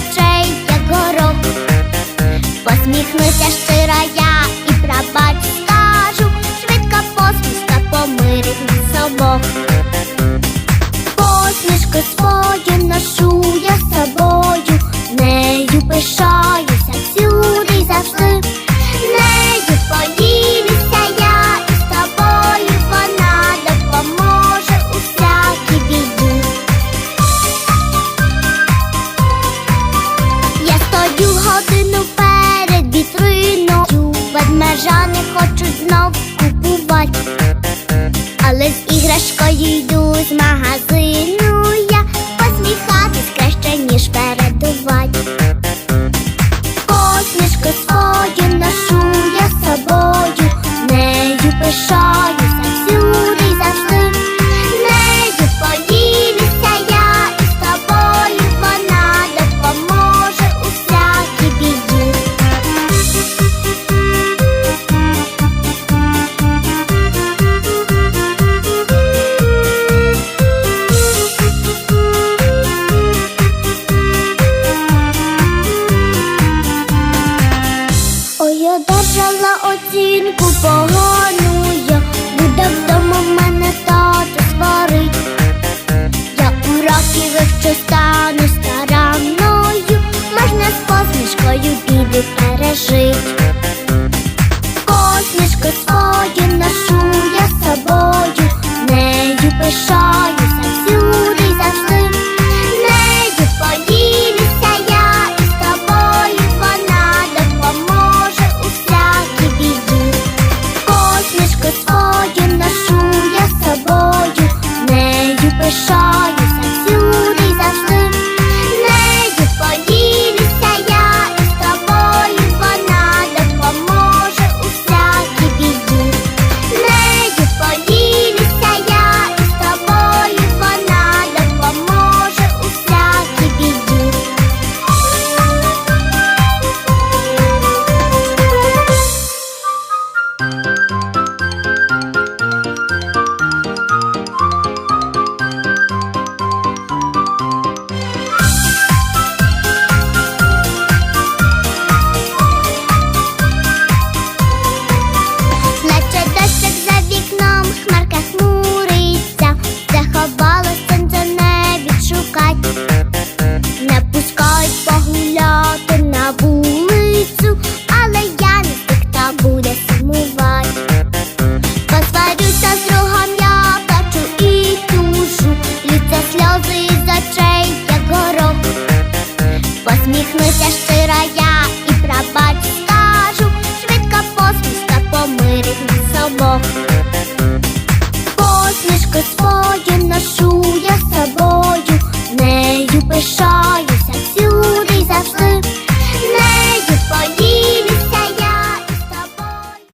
очей, як горох, посміхнуся щира я. з магазину я посміхатись краще, ніж передувати. Посмішку свою ношу я собою, нею пишаю.